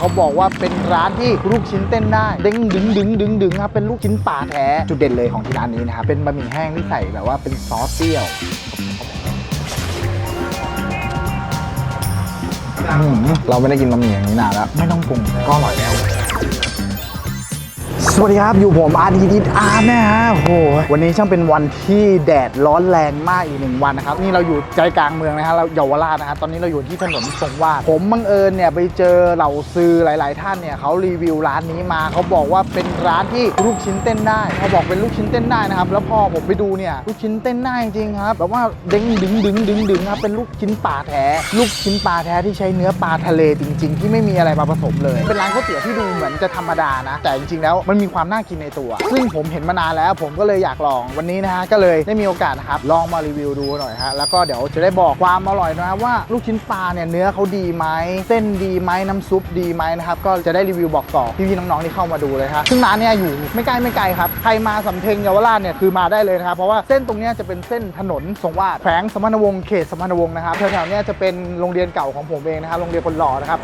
เขาบอกว่าเป็นร้านที่ลูกชิ้นเต้นได้เด้งดึงดึงดึงดึงครับเป็นลูกชิ้นป่าแท้จุดเด่นเลยของที่ร้านนี้นะครับเป็นบะหมี่แห้งที่ใส่แบบว่าเป็นซอสเปรี้ยวอืมเราไม่ได้กินบะหมี่อย่างนี้นานแล้ว ไม่ต้องปรุงก็อร่อยแล้ว สวัสดีครับ อยู่ผมอาร์ดีดิอาร์นะฮะโอ้โหวันนี้ช่างเป็นวันที่แดดร้อนแรงมากอีกหนึ่งวันนะครับ นี่เราอยู่ใจกลางเมืองนะฮะเราเยาวราชนะครับตอนนี้เราอยู่ที่ถนนทรงวาดผมบังเอิญเนี่ยไปเจอเหล่าซื้อหลาย ๆ ท่านเนี่ยเขารีวิวร้านนี้มาเขาบอกว่าเป็นร้านที่ลูกชิ้นเต้นได้เขาบอกเป็นลูกชิ้นเต้นได้นะครับแล้วพอผมไปดูเนี่ยลูกชิ้นเต้นได้จริงครับแบบว่าเด้งดึงดึงดึงดึงครับเป็นลูกชิ้นปลาแท้ลูกชิ้นปลาแท้ที่ใช้เนื้อปลาทะเลจริง ๆ ที่ไม่มีอะไรมาผสมเลย เป็นร้านก๋วยเตี๋ยวที่ดูเหมือนจะธรรมดานะ แต่จริงๆแล้วมันมีความน่ากินในตัว ซึ่งผมเห็นมานานแล้วผมก็เลยอยากลองวันนี้นะฮะก็เลยได้มีโอกาสนะครับลองมารีวิวดูหน่อยฮะแล้วก็เดี๋ยวจะได้บอกความอร่อยนะว่าลูกชิ้นปลาเนี่ยเนื้อเขาดีไหมเส้นดีไหมน้ำซุปดีไหมนะครับก็จะได้รีวิวบอกต่อพี่ๆน้องๆที่เข้ามาดูเลยครับซึ่งร้านเนี่ยอยู่ไม่ใกล้ไม่ไกลครับใครมาสำเพ็งเยาวราชเนี่ยคือมาได้เลยนะครับเพราะว่าเส้นตรงนี้จะเป็นเส้นถนนทรงวาดแขวงสมณวงศ์เขตสมณวงศ์นะครับแถวๆเนี้ยจะเป็นโรงเรียนเก่าของผมเองนะครับโรงเรียนคนหล่อนะครับ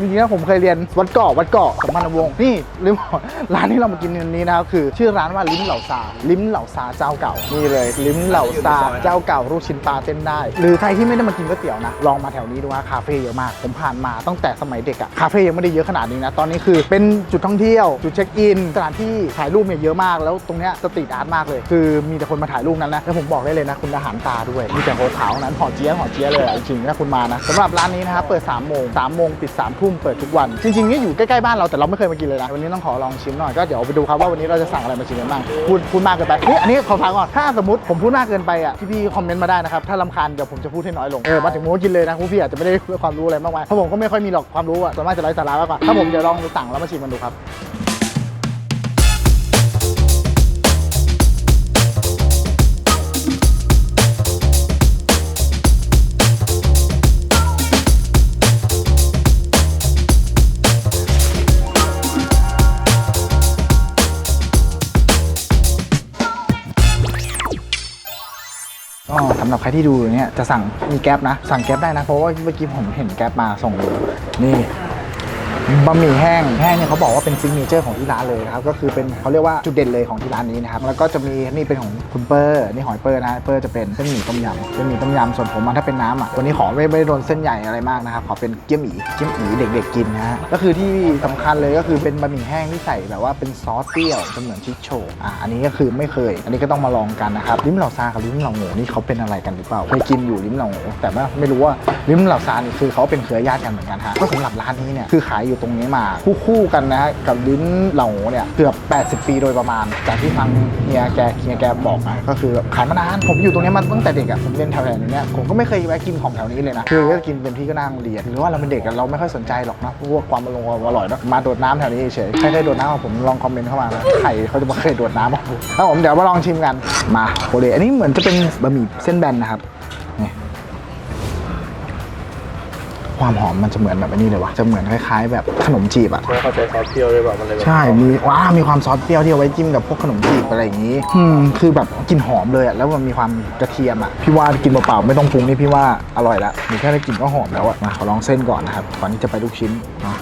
จริงๆแล้วผมเคยเรียนวัดเกาะวัดเกาะสมพันธวงศ์นี่ลืมบอกร้านที่เรามากินวันนี้นะครับคือ ชื่อร้านว่าลิ้มเหล่าซาลิ้มเหล่าซาเจ้าเก่านี่เลยลิ้มเหล่าซาเจ้าเก่าลูกชิ้นปลาเต้นได้ หรือใครที่ไม่ได้มากินก๋วยเตี๋ยวนะลองมาแถวนี้ดูว่าคาเฟ่เยอะมากผมผ่านมาตั้งแต่สมัยเด็กอะคาเฟ่ยังไม่ได้เยอะขนาดนี้นะตอนนี้คือเป็นจุดท่องเที่ยวจุดเช็คอินสถานที่ถ่ายรูปเนี่ยเยอะมาก แล้วตรงเนี้ยสตรีทอาร์ตมากเลย คือมีแต่คนมาถ่ายรูปนั้นนะแล้วผมบอกได้เลยนะคุณอาหารตาด้วยมีแต่โหขาวนั้นห่อเจี๊ยห่อเจี๊ยเลยจริงๆถ้าคุณมานะสำหรับร้านนี้นะครับเปิด3โมง3โมงปิด3ทุมเปิดทุกวัน จริงๆนี่อยู่ใกล้ๆบ้านเราแต่เราไม่เคยมากินเลยนะวันนี้ต้องขอลองชิมหน่อยก็เดี๋ยวไปดูครับว่าวันนี้เราจะสั่งอะไรมาชิมกันบ้างพูดพูดมากเกินไปนี่อันนี้ขอฟังก่อนถ้าสมมติผมพูดมากเกินไปอะพี่ๆคอมเมนต์มาได้นะครับถ้าลำคาญเดี๋ยวผมจะพูดให้น้อยลงเออมาถึงผมก็กินเลยนะพี่อาจจะไม่ได้ความรู้อะไรมากมายเพราะผมก็ไม่ค่อยมีหรอกความรู้อะส่วนมากจะไร้สาระมากกว่าถ้าผมเดี๋ยวลองสั่งแล้วมาชิมกันดูครับำหรับใครที่ดูอยู่เนี่ยจะสั่งมีแก๊ปนะ สั่งแก๊ปได้นะ เพราะว่าเมื่อกี้ผมเห็นแก๊ปมาส่งอยู่นี่ บะหมี่แห้งแห้งเนี่ยเขาบอกว่าเป็นซิกเนเจอร์ของที่ร้านเลยนะครับก็คือเป็นเขาเรียกว่าจุดเด่นเลยของที่ร้านนี้นะครับแล้วก็จะมีนี่เป็นของคุณเปอร์นี่หอยเปอร์นะเปอร์จะเป็นเส้นหมี่ต้มยำเส้นหมี่ต้มยำส่วนผมมาถ้าเป็นน้ำอะวันนี้ขอไม่ไม่โดนเส้นใหญ่อะไรมากนะครับขอเป็นเกี๊ยวหมี่เกี๊ยวหมี่เด็กๆกินนะฮะก็คือที่สำคัญเลยก็คือเป็นบะหมี่แห้งที่ใส่แบบว่าเป็นซอสเปรี้ยวเป็นเหมือนชิคโชอะอันนี้ก็คือไม่เคย อันนี้ก็ต้องมาลองกันนะครับลิ้มเหล่าซากับลิ้มเหล่าโง่นี่เขาเป็นอะไรกันหรือเปล่าเคยกินอยู่ลิ้มเหล่าโง่แต่ว่าไม่รู้ว่าลิ้มเหล่าซานี่คือเขาเป็นเครือญาติกันเหมือนกันฮะก็สำหรับร้านนี้เนี่ยคือขายอยู่ตรงนี้มาคู่ๆกันนะฮะกับลิ้นเหล่าโง่เนี่ยเกือบ 80 ปีโดยประมาณ จากที่ฟังเฮียแกเฮียแกบอกมาก็คือขายมานานผมอยู่ตรงนี้มาตั้งแต่เด็กอะผมเรียนแถวๆนี้เนี่ยผมก็ไม่เคยแวะกินของแถวนี้เลยนะคือก็กินเป็นที่ก็นั่งเรียนหรือว่าเราเป็นเด็กอะเราไม่ค่อยสนใจหรอกนะพวกความอร่อยความอร่อยเนอะมาโดดน้ำแถวนี้เฉยๆใครเคยโดดน้ำผมลองคอมเมนต์เข้ามานะใครเขาจะมาเคยโดดน้ำกับผมแล้วผมเดี๋ยวมาลองชิมกันมาโอเลอันนี้เหมือนจะเป็นบะหมี่เส้นแบนนะครับ ความหอมมันจะเหมือนแบบอันนี้เลยวะจะเหมือนคล้ายๆ แบบขนมจีบอะไม่เข้าใจซอสเปรี้ยวเลยแบบมันเลยแบบใช่มีว้ามีความซอสเปรี้ยวที่เอาไว้จิ้มกับพวกขนมจีบอะไรอย่างนี้อืมคือแบบกลิ่นหอมเลยอะแล้วมันมีความกระเทียมอะพี่ว่ากินเปล่าๆไม่ต้องปรุงนี่พี่ว่าอร่อยละมีแค่ได้กลิ่นก็หอมแล้วอะมาขอลองเส้นก่อนนะครับก่อนที่จะไปลูกชิ้นเนาะ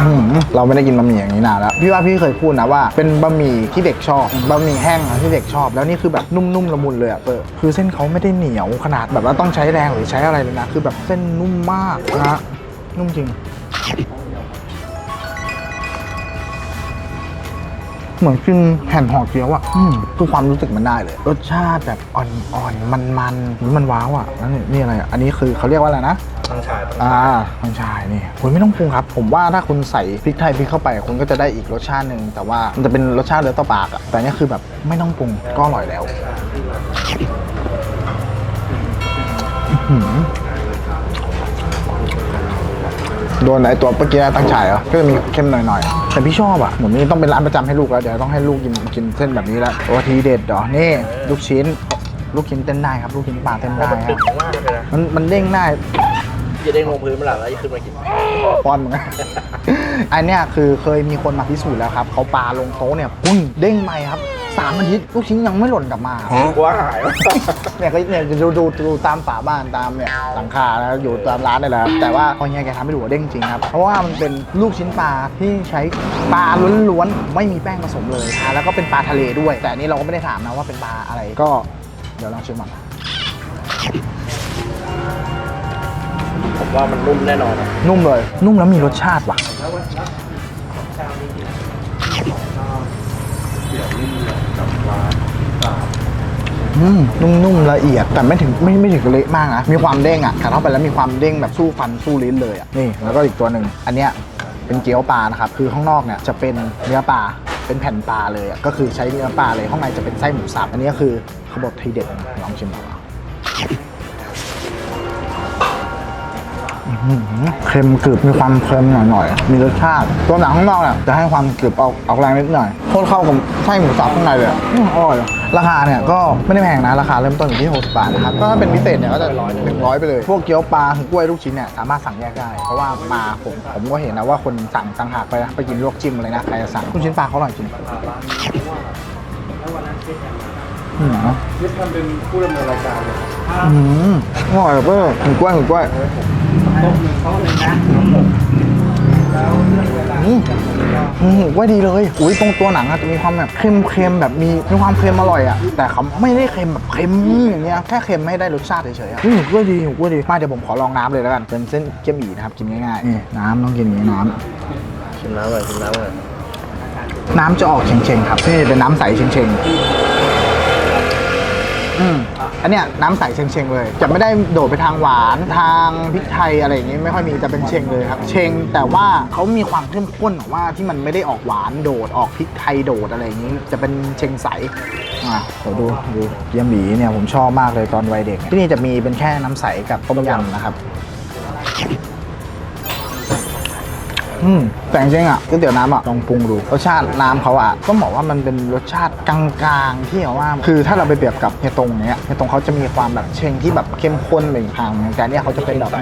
อืมเราไม่ได้กินบะหมี่อย่างนี้นานแล้ว พี่ว่าพี่เคยพูดนะว่าเป็นบะหมี่ที่เด็กชอบบะหมี่แห้งอะที่เด็กชอบ แล้วนี่คือแบบนุ่มๆละมุนเลยอะเปิดคือเส้นเขาไม่ได้เหนียวขนาดแบบว่าต้องใช้แรงหรือใช้อะไรเลยนะ คือแบบเส้นนุ่มมากนะฮะนุ่มจริง เหมือนกินแผ่นห่อเกี๊ยวอะอืมคือความรู้สึกมันได้เลย รสชาติแบบอ่อนๆมันๆมันว้าวอะนี่นี่อะไรอะอันนี้คือเขาเรียกว่าอะไรนะ ตั้งฉายอ่ามังชายนี่คุณไม่ต้องปรุงครับ ผมว่าถ้าคุณใส่พริกไทยพริกเข้าไปคุณก็จะได้อีกรสชาติหนึ่งแต่ว่ามันจะเป็นรสชาติเลือต่อปากอะแต่อันนี่คือแบบไม่ต้องปรุงก็อร่อยแล้วอื้อหือโดนไอตัวเมื่อกี้ตั้งฉายเหรอ ก็จะมีเค็มหน่อยๆ แต่พี่ชอบอะเหมือนนี่ต้องเป็นร้านประจำให้ลูกแล้ว เดี๋ยวต้องให้ลูกกินกินเส้นแบบนี้แล้วโอ้ทีเด็ดเหรอ นี่ ลูกชิ้น ลูกชิ้นเต้นได้ครับ ลูกชิ้นปลาเต้นได้มันคตึรับงมากเลยนะมันมันเด้งได้ จะได้ลงพื้นเมื่อไหร่แล้วขึ้นมากิน ป้อนมึง อันเนี้ยคือเคยมีคนมาพิสูจน์แล้วครับเขาปาลงโต๊ะเนี่ยปุ้นเด้งใหม่ครับสามอาทิตย์ลูกชิ้นยังไม่หล่นกลับมากลัวหายวะเนี่ยก็เนี่ยดูดูดูตามฝาบ้านตามเนี่ยหลังคาแล้วอยู่ตามร้านนี่แหละครับแต่ว่าพอเฮียแกทำให้ดูว่าเด้งจริงครับเพราะว่ามันเป็นลูกชิ้นปลาที่ใช้ปลาล้วนๆไม่มีแป้งผสมเลยทานแล้วก็เป็นปลาทะเลด้วย แต่อันนี้เราก็ไม่ได้ถามนะว่าเป็นปลาอะไรก็เดี๋ยวลองชิมก่อนผม ว่ามันนุ่มแน่นอนอะนุ่มเลย นุ่มแล้วมีรสชาติว่ะอืมนุ่มๆละเอียดแต่ไม่ถึงไม่ไม่ถึงกับเละมากนะมีความเด้งอะกัดเข้าไปแล้วมีความเด้งแบบสู้ฟันสู้ลิ้นเลยอะนี่แล้วก็อีกตัวหนึ่งอันเนี้ยเป็นเกี๊ยวปลานะครับคือข้างนอกเนี่ยจะเป็นเนื้อปลาเป็นแผ่นปลาเลยอะก็คือใช้เนื้อปลาเลยข้างในจะเป็นไส้หมูสับอันนี้ก็คือเขาบอกทีเด็ดลองชิมดูอะ เค็มกรึบมีความเค็มหน่อยๆมีรสชาติ ตัวหนังข้างนอกเนี่ยจะให้ความกรึบออกออกแรงนิดหน่อยโคตรเข้ากับไส้หมูสับข้างในเลยออร่อยราคาเนี่ยก็ไม่ได้แพงนะราคาเริ่มต้นอยู่ที่60บาทนะครับก็ถ้าเป็นพิเศษเนี่ยก็จะ100ไปเลย พวกเกี๊ยวปลาถึงกล้วยลูกชิ้นเนี่ยสามารถสั่งแยกได้ เพราะว่ามาผมผมก็เห็นนะว่าคนสั่งต่งหากไปนะไปกินลวกจิ้มเลยนะใครจะสั่งลูกชิ้นปลาเขาอร่อยจริง อืมนี่ทำเป็นผู้ดำเนินรายการเลยอืมอร่อยเปอร์หมูกล้วยหมูกล้วยอืมอืมหมูกล้วยดีเลย อุ้ยตรงตัวหนังอะจะมีความแบบเค็มๆแบบมีมีความเค็มอร่อยอะแต่เขาไม่ได้เค็มแบบเค็มอย่างเงี้ยแค่เค็มไม่ได้รสชาติเฉยๆอะอืมหมูกล้วยดีหมูกล้วยดีมาเดี๋ยวผมขอลองน้ำเลยแล้วกันเป็นเส้นเกี๊ยวหมี่นะครับกินง่ายๆนี่น้ำต้องกินอย่างนี้น้ำชิมน้ำเลยชิมน้ำเลยน้ำจะออกเชงๆครับนี่เป็นน้ำใสเชงๆ อืมอันเนี้ยน้ำใสเชงๆเลย จะไม่ได้โดดไปทางหวานทางพริกไทยอะไรอย่างงี้ไม่ค่อยมีจะเป็นเชงเลยครับเชงแต่ว่าเขามีความเข้มข้นของว่าที่มันไม่ได้ออกหวานโดดออกพริกไทยโดดอะไรอย่างงี้ จะเป็นเชงใสอะเดี๋ยวดูดูเยี่ยมหมีเนี่ยผมชอบมากเลยตอนวัยเด็กที่นี่จะมีเป็นแค่น้ำใสกับต้มยำนะครับ อืมแต่จริงๆอะก๋วยเตี๋ยวน้ำอะลองปรุงดูรสชาติน้ำเขาอะก็บอกว่ามันเป็นรสชาติกลางๆที่แบบว่า คือถ้าเราไปเปรียบกับเฮียตรงเนี้ยเฮียตรงเขาจะมีความแบบเชงที่แบบเข้มข้นไปอีกทางนึงแต่เนี่ยเขาจะเป็นแบบ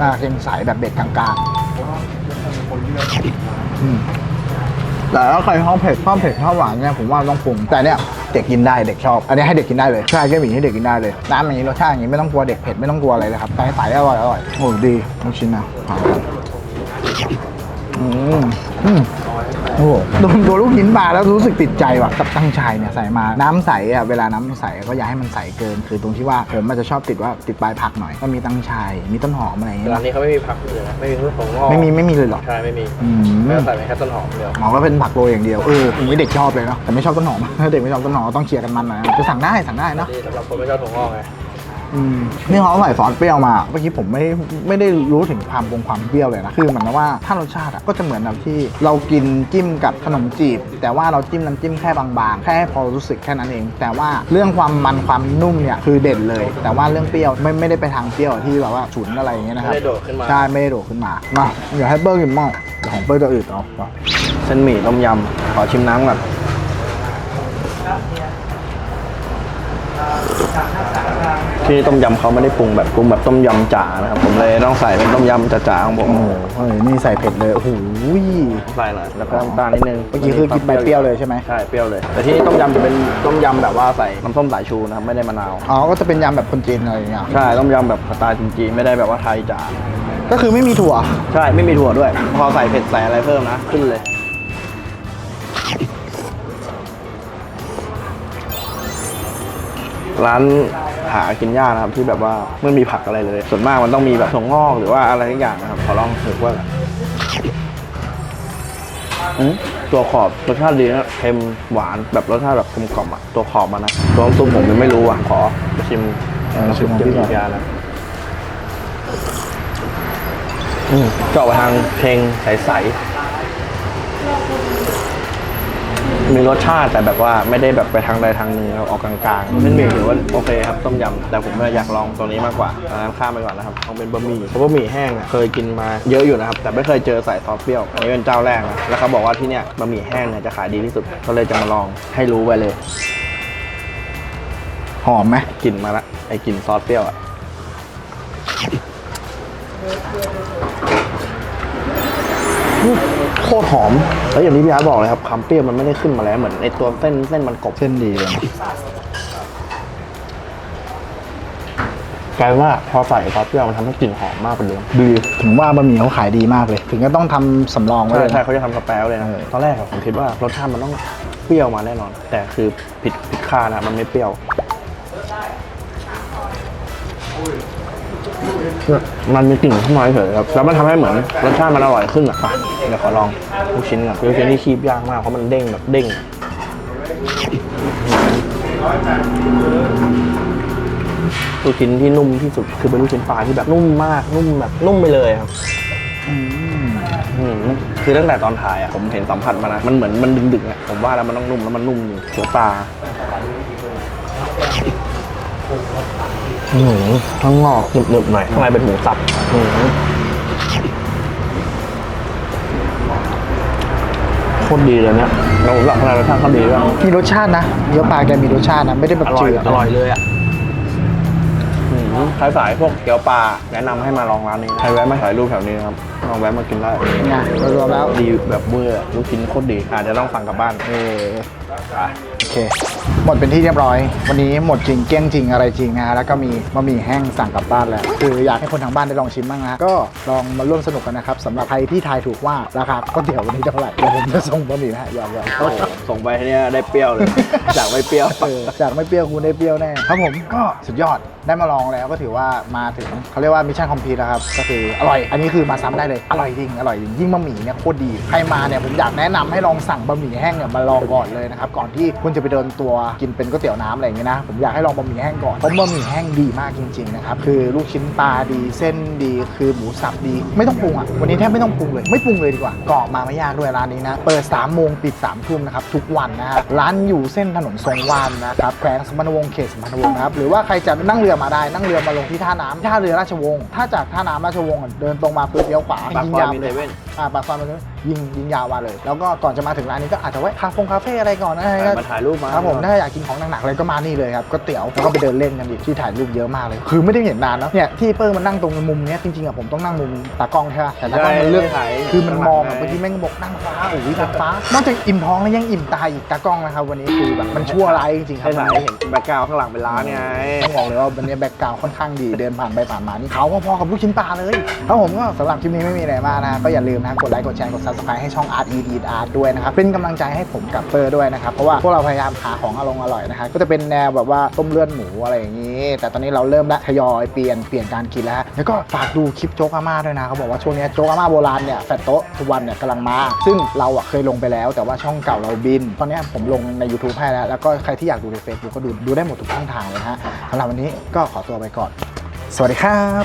อ่าเชงใสแบบเด็กกลางๆอืมแต่ถ้าใครชอบเผ็ดชอบเผ็ดชอบหวานเนี่ยผมว่าต้องปรุงแต่เนี่ยเด็กกินได้เด็กชอบ อันนี้ให้เด็กกินได้เลยใช่แก้หมี่ให้เด็กกินได้เลยน้ำอย่างนี้รสชาติอย่างนี้ไม่ต้องกลัวเด็กเผ็ดไม่ต้องกลัวอะไรเลยครับใสๆอร่อยอร่อยโอ้ดีลูกชิ้นนะ อืมอืมโอ้โหโดนตัวลูกชิ้นปลาแล้วรู้สึกติดใจว่ะกับตั้งชายเนี่ยใส่มาน้ำใสอะเวลาน้ำใสก็อย่าให้มันใสเกิน คือตรงที่ว่าผมมันจะชอบติดว่าติดปลายผักหน่อยก็มีตั้งชายมีต้นหอมอะไรอย่างเงี้ยร้านนี้เขาไม่มีผักเลยนะไม่มีพืชของงอกไม่มีไม่มีเลยเหรอ ใช่ไม่มีอืมแม่ใส่ไปแค่ต้นหอมเดียวหอมก็เป็นผักโรยอย่างเดียวเอออย่างนี้เด็กชอบเลยเนาะแต่ไม่ชอบต้นหอม ถ้าเด็กไม่ชอบต้นหอมก็ต้องเคลียร์กันมันหน่อยนะจะสั่งได้สั่งได้เนาะ นี่สำหรับคนไม่ชอบถั่วงอกไง อืมนี่เขาใส่ซอสเปรี้ยวมา เมื่อกี้ผมไม่ไม่ได้รู้ถึงความปรุงความเปรี้ยวเลยนะ คือเหมือนกับว่าถ้ารสชาติอะก็จะเหมือนแบบที่เรากินจิ้มกับขนมจีบ แต่ว่าเราจิ้มน้ำจิ้มแค่บางๆ แค่พอรู้สึกแค่นั้นเอง แต่ว่าเรื่องความมันความนุ่มเนี่ยคือเด่นเลย แต่ว่าเรื่องเปรี้ยวไม่ไม่ได้ไปทางเปรี้ยวที่แบบว่าฉุนอะไรอย่างเงี้ยนะครับไม่ได้โดดขึ้นมาใช่ไม่ได้โดดขึ้นมามาเดี๋ยวให้เปิ้ลกินมั่งเดี๋ยวของเปิ้ลจะอืดเอาเอาเส้นหมี่ต้มยำขอชิมน้ำก่อน ที่ต้มยำเขาไม่ได้ปรุงแบบปรุงแบบต้มยำจ๋านะครับ ผมเลยต้องใส่เป็นต้มยำจ๋าๆของผมโอ้โหเฮ้ยนี่ใส่เผ็ดเลย โอ้โหใส่หน่อยแล้วก็น้ำตาลนิดนึงเมื่อกี้คือกินใบเปรี้ยวเลยใช่ไหมใช่เปรี้ยวเลย แต่ที่นี่ต้มยำจะเป็นต้มยำแบบว่าใส่น้ำส้มสายชูนะครับไม่ได้มะนาวอ๋อก็จะเป็นยำแบบคนจีนอะไรอย่างเงี้ยใช่ต้มยำแบบสไตล์จีนๆไม่ได้แบบว่าไทยจ๋าก็คือไม่มีถั่ว ใช่ไม่มีถั่วด้วย พอใส่เผ็ดใส่อะไรเพิ่มนะขึ้นเลยร้าน หากินยากนะครับที่แบบว่าไม่มีผักอะไรเลย ส่วนมากมันต้องมีแบบถั่วงอกหรือว่าอะไรทุกอย่างนะครับขอลองถือว่าตัวขอบรสชาติดีนะเค็มหวานแบบรสชาติแบบกลมกล่อมอะตัวขอบมันนะตัวน้ำซุปผมยังไม่รู้อะขอชิมชิมของเจิ้มพี่ก่อนยานะอืมก็ออกไปทางเพลงใสๆ มีรสชาติแต่แบบว่าไม่ได้แบบไปทางใดทางหนึ่งครับออกกลางๆเป็นหมี่ถือว่าโอเคครับต้มยำแต่ผมอยากลองตัวนี้มากกว่าดังนั้นข้ามไปก่อนนะครับเอาเป็นบะหมี่เพราะบะหมี่แห้งเนี่ยเคยกินมาเยอะอยู่นะครับแต่ไม่เคยเจอใส่ซอสเปรี้ยวอันนี้เป็นเจ้าแรกนะแล้วเขาบอกว่าที่เนี่ยบะหมี่แห้งเนี่ยจะขายดีที่สุดก็เลยจะมาลองให้รู้ไปเลยหอมไหมกลิ่นมาละไอ้กลิ่นซอสเปรี้ยวอะอืม โคตรหอม แล้วอย่างที่พี่อาร์ตบอกเลยครับความเปรี้ยวมันไม่ได้ขึ้นมาแล้วเหมือนไอตัวเส้นเส้นมันกบเส้นดีเลยกลายเป็นว่าพอใส่ซอสเปรี้ยวมันทำให้กลิ่นหอมมากกว่าเดิมดีถึงว่าบะหมี่เขาขายดีมากเลย ถึงก็ต้องทำสำรองไว้ใช่เลยใช่นะ เขาจะทำสแปรเลยนะตอนแรกอะผมคิดว่ารสชาติมันต้องเปรี้ยวมาแน่นอน แต่คือผิดผิดคาดนะมันไม่เปรี้ยว มันมีกลิ่นเข้ามาเฉยๆครับ แล้วมันทำให้เหมือนรสชาติมันอร่อยขึ้นอะไปเดี๋ยวขอลองลูกชิ้นก่อนลูกชิ้นที่คีบยากมากเพราะมันเด้งแบบเด้งลูกชิ้นที่นุ่มที่สุดคือเป็นลูกชิ้นปลาที่แบบนุ่มมากนุ่มแบบนุ่มไปเลยครับอืมอืมคือตั้งแต่ตอนถ่ายอะผมเห็นสัมผัสมานะมันเหมือนมันดึงๆอะผมว่าแล้วมันต้องนุ่มแล้วมันนุ่มจริงเขียวปลา อืมข้างนอกหนึบๆหน่อยข้างในเป็นหมูสับอืมโคตรดีเลยเนี่ยเราหลักข้างในรสชาติเขาดีด้วยมีรสชาตินะเนื้อปลาแกมีรสชาตินะ ไม่ได้แบบอร่อจืยด อร่อยเลยอะอืม ใครสายพวกเกี๊ยวปลาแนะนำให้มาลองร้านนี้ใครแวะมาถ่ายรูปแถวนี้นะครับลองแวะมากินได้ไงรวมๆแล้ว ดีแบบเวอร์ลูกชิ้นโคตรดีอาจจะต้องสั่งกลับบ้านเออโอเค หมดเป็นที่เรียบร้อย วันนี้หมดจริงเกลี้ยงจริงอะไรจริงนะฮะแล้วก็มีบะหมี่แห้งสั่งกลับบ้านแล้ว คืออยากให้คนทางบ้านได้ลองชิมบ้างนะก็ลองมาร่วมสนุกกันนะครับสำหรับใครที่ทายถูกว่าราคาก๋วยเตี๋ยววันนี้เท่าไหร่เดี๋ยวผมจะส่งบะหมี่ให้ยอมยอมโอ้โหส่งไปเนี่ยได้เปรี้ยวเลย จากไม่เปรี้ยว เออจากไม่เปรี้ยวคุณได้เปรี้ยวแน่ครับผมก็สุดยอด ได้มาลองแล้วก็ถือว่ามาถึงเขาเรียกว่ามิชชั่นคอมพลีทแล้วครับก็คืออร่อย อันนี้คือมาซ้ำได้เลย อร่อยจริงอร่อยจริงยิ่งบะหมี่เนี่ยโคตรดีใครมาเนี่ยผมอยากแนะนำให้ลองสั่งบะหมี่แห้งเนี่ยมาลองก่อนเลยนะครับก่อนที่คุณจะไปเดินตัวกินเป็นก๋วยเตี๋ยวน้ำอะไรอย่างเงี้ยนะผมอยากให้ลองบะหมี่แห้งก่อนเพราะบะหมี่แห้งดีมากจริงๆนะครับคือลูกชิ้นปลาดีเส้นดีคือหมูสับดี ไม่ต้องปรุงอะวันนี้แทบไม่ต้องปรุงเลย ไม่ปรุงเลยดีกว่าก็มาไม่ยากด้วยร้านนี้นะเปิด3ามโมงปิด3ามทุ่มนะครับทุกวันนะฮะร้านอยู่เส้นถนนทรงวานนะครับแขวงสมพันธวงศ์เขตสมพันธวงศ์นะครับหรือว่าใครจะนั่งเรือมาได้นั่งเรือมาลงที่ท่าน้ำท่าเรือราชวงศ์ถ้าจากท่าน้ำราชวงศ์อะเดินตรงมาปุ๊บเลี้ยวขวาปากยิงซอยยาวมีเลเซยเว่นอ่าปากซอยมันเลยยิงยิงยาวมาเลย แล้วก็ก่อนจะมาถึงร้านนี้ก็อาจจะแวะคาเฟ่คาเฟ่อะไรก่อนนะมาถ่ายรูปมาครับผมถ้าอยากกินของหนักๆเลยก็มานี่เลยครับก๋วยเตี๋ยวแล้วก็ไปเดินเล่นกันอีกที่ถ่ายรูปเยอะมากเลย คือไม่ได้เห็นนานแล้วเนี่ยที่เปิ้ลมันนั่งตรงมุมเนี้ยจริงๆอะผมต้องนั่งมุมตากล้องใช่ไหมแต่ตากล้องมันเลือกใช่คือมันมองอะใช่บางทีแม่งบอกนั่งฟ้าโอ้ยนั่งฟ้านอกจากอิ่มท้องแล้วยังอิ่มตาอีกตากล้องนะครับวันนี้คือแบบมันชั่วร้ายจริงๆครัให้บถ่ายให้เห็นแบ็คกราวด์ข้างหลังเป็นร้านไงต้องบอกเลยว่าวันนี้แบ็กกราวค่อนข้างดีเดินผ่านไปผ่านมานี่เขาก็พอกับลูกชิ้นปลาเลยครับผมก็สำหรับคลิปนี้ไม่มีอะไรมากนะก็อย่าลืมนะกดไลค์กดแชร์กด subscribe ให้ช่อง Art Eat Eat Art ด้วยนะครับเป็นกำลังใจให้ผมกับเปอร์ด้วยนะครับเพราะว่าพวกเราพยายามหาของอร่อยอร่อยนะครับก็จะเป็นแนวแบบว่าต้มเลือดหมูอะไรอย่างนี้ แต่ตอนนี้เราเริ่มละทยอยเปลี่ยนเปลี่ยนการกินแล้วฮะแล้วก็ฝากดูคลิปโจ๊กอาม่าด้วยนะเขาบอกว่าช่วงนี้โจ๊กอาม่าโบราณเนี่ยแฟตโต๊ะทุกวันเนี่ยกำลังมาซึ่งเราอะเคยลงไปแล้ว แต่ว่าช่องเก่าเราบิน ตอนนี้ผมลงใน YouTube ให้แล้วแล้วก็ใครที่อยากดูใน Facebook ก็ดูดูได้หมดทุกช่องทางเลยฮะสำหรับวันนี้ก็ขอตัวไปก่อน สวัสดีครับ